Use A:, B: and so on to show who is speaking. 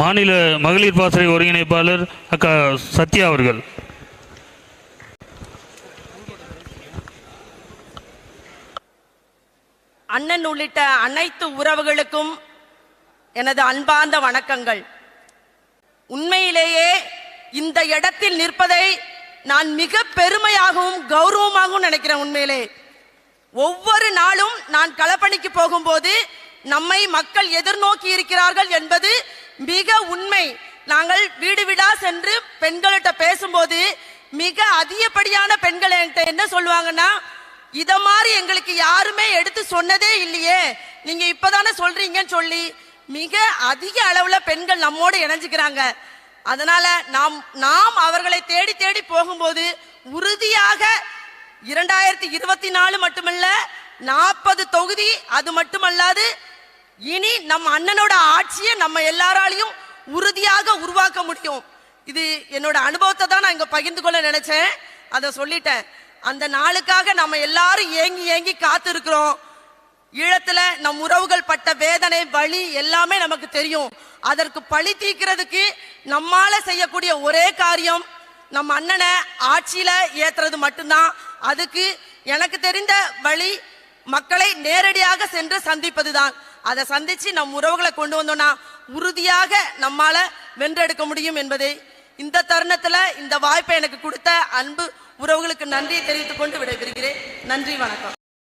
A: மாநில மகளிர் பாசறை ஒருங்கிணைப்பாளர் அக்கா சத்யா அவர்கள்.
B: அண்ணன் உள்ளிட்ட அனைத்து உறவுகளுக்கும் எனது அன்பார்ந்த வணக்கங்கள். உண்மையிலேயே இந்த இடத்தில் நிற்பதை நான் மிக பெருமையாகவும் கௌரவமாகவும் நினைக்கிறேன் உண்மையிலே. ஒவ்வொரு நாளும் நான் களப்பணிக்கு போகும்போது நம்மை மக்கள் எதிர்நோக்கி இருக்கிறார்கள் என்பது மிக உண்மை. நாங்கள் வீடு வீடா சென்று பெண்கள்கிட்ட பேசும்போது மிக அதிகப்படியான பெண்கள் என்கிட்ட என்ன சொல்லுவாங்கன்னா இத மாதிரி எங்களுக்கு யாருமே எடுத்து சொன்னதே இல்லையே. நீங்க இப்பதானே சொல்றீங்கன்னு சொல்லி மிக அதிக அளவுல பெண்கள் நம்மோடு இணைஞ்சுக்கிறாங்க. அதனால நாம் நாம் அவர்களை தேடி தேடி போகும்போது உறுதியாக இரண்டாயிரத்தி இருபத்தி நாலு மட்டுமல்ல நாற்பது தொகுதி அது மட்டுமல்லாது இனி நம்ம அண்ணனோட ஆட்சியை நம்ம எல்லாராலையும் உறுதியாக உருவாக்க முடியும். இது என்னோட அனுபவத்தை தான் நான் இங்க பகிர்ந்து கொள்ள நினைச்சேன். அதை சொல்லிட்டேன். அந்த நாளுக்காக நம்ம எல்லாரும் ஏங்கி ஏங்கி காத்து இருக்கிறோம் ஈழத்துல நம் உறவுகள் பட்ட வேதனை வலி எல்லாமே நமக்கு தெரியும். அதற்கு பழி தீர்க்கிறதுக்கு நம்மால செய்யக்கூடிய ஒரே காரியம் நம்ம அண்ணனை ஆட்சியில ஏத்துறது மட்டும்தான். அதுக்கு எனக்கு தெரிந்த வழி மக்களை நேரடியாக சென்று சந்திப்பதுதான். அதை சந்திச்சு நம் உறவுகளை கொண்டு வந்தோம்னா உறுதியாக நம்மால வென்றெடுக்க முடியும் என்பதை இந்த தருணத்துல இந்த வாய்ப்பை எனக்கு கொடுத்த அன்பு உறவுகளுக்கு நன்றியை தெரிவித்துக் கொண்டு விடைபெறுகிறேன். நன்றி வணக்கம்.